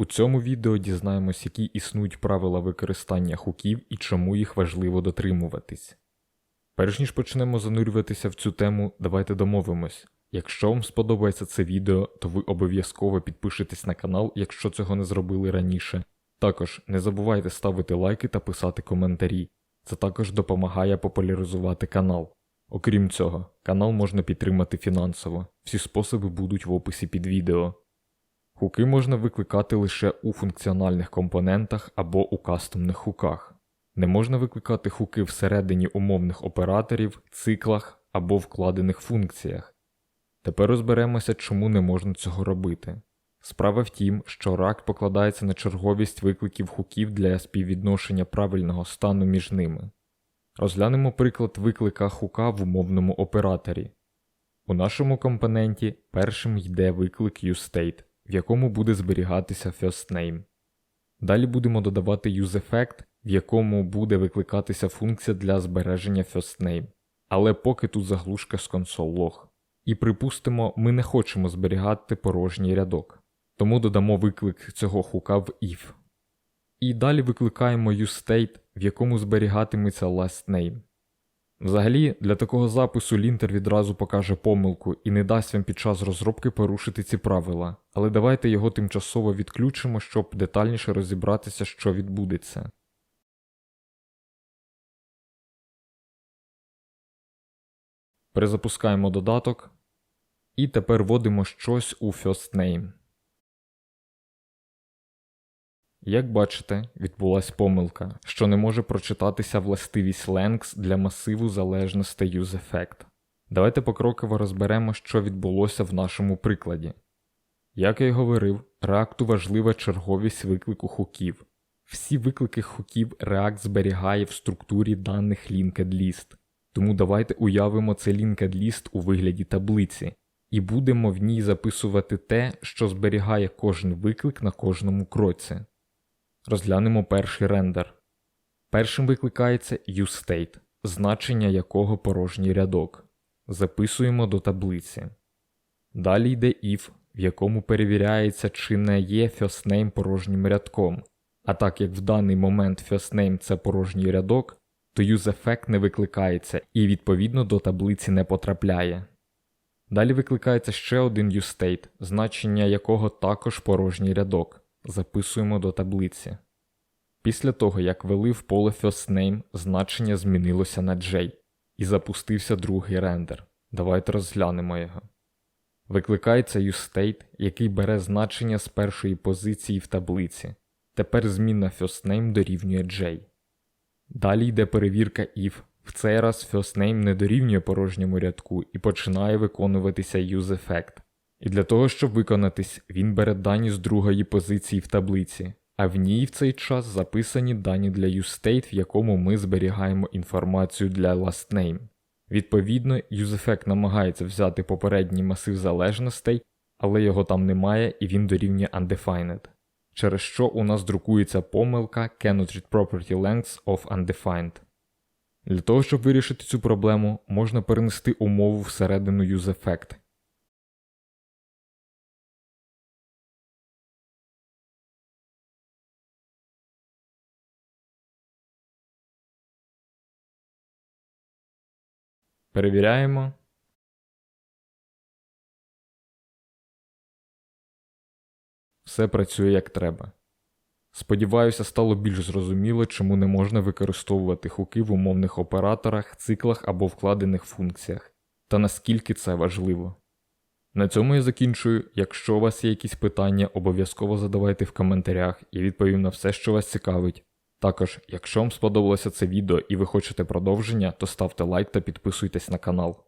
У цьому відео дізнаємось, які існують правила використання хуків і чому їх важливо дотримуватись. Перш ніж почнемо занурюватися в цю тему, давайте домовимось. Якщо вам сподобається це відео, то ви обов'язково підпишитесь на канал, якщо цього не зробили раніше. Також не забувайте ставити лайки та писати коментарі. Це також допомагає популяризувати канал. Окрім цього, канал можна підтримати фінансово. Всі способи будуть в описі під відео. Хуки можна викликати лише у функціональних компонентах або у кастомних хуках. Не можна викликати хуки всередині умовних операторів, циклах або вкладених функціях. Тепер розберемося, чому не можна цього робити. Справа в тім, що рак покладається на черговість викликів хуків для співвідношення правильного стану між ними. Розглянемо приклад виклика хука в умовному операторі. У нашому компоненті першим йде виклик useState, в якому буде зберігатися firstName. Далі будемо додавати useEffect, в якому буде викликатися функція для збереження firstName. Але поки тут заглушка з console.log. І припустимо, ми не хочемо зберігати порожній рядок, тому додамо виклик цього хука в if. І далі викликаємо useState, в якому зберігатиметься lastName. Взагалі, для такого запису лінтер відразу покаже помилку і не дасть вам під час розробки порушити ці правила, але давайте його тимчасово відключимо, щоб детальніше розібратися, що відбудеться. Перезапускаємо додаток. І тепер вводимо щось у firstName. Як бачите, відбулася помилка, що не може прочитатися властивість length для масиву залежностей useEffect. Давайте покроково розберемо, що відбулося в нашому прикладі. Як я й говорив, React важлива черговість виклику хуків. Всі виклики хуків React зберігає в структурі даних linked list. Тому давайте уявимо цей linked list у вигляді таблиці, і будемо в ній записувати те, що зберігає кожен виклик на кожному кроці. Розглянемо перший рендер. Першим викликається useState, значення якого порожній рядок. Записуємо до таблиці. Далі йде if, в якому перевіряється, чи не є firstName порожнім рядком. А так як в даний момент firstName це порожній рядок, то useEffect не викликається і відповідно до таблиці не потрапляє. Далі викликається ще один useState, значення якого також порожній рядок. Записуємо до таблиці. Після того, як ввели в поле firstName, значення змінилося на J і запустився другий рендер. Давайте розглянемо його. Викликається useState, який бере значення з першої позиції в таблиці. Тепер змінна firstName дорівнює J. Далі йде перевірка if. В цей раз firstName не дорівнює порожньому рядку і починає виконуватися useEffect. І для того, щоб виконатись, він бере дані з другої позиції в таблиці, а в ній в цей час записані дані для useState, в якому ми зберігаємо інформацію для lastName. Відповідно, useEffect намагається взяти попередній масив залежностей, але його там немає і він дорівнює undefined, через що у нас друкується помилка cannot read property lengths of undefined. Для того, щоб вирішити цю проблему, можна перенести умову всередину useEffect. Перевіряємо. Все працює як треба. Сподіваюся, стало більш зрозуміло, чому не можна використовувати хуки в умовних операторах, циклах або вкладених функціях, та наскільки це важливо. На цьому я закінчую. Якщо у вас є якісь питання, обов'язково задавайте в коментарях і відповім на все, що вас цікавить. Також, якщо вам сподобалося це відео і ви хочете продовження, то ставте лайк та підписуйтесь на канал.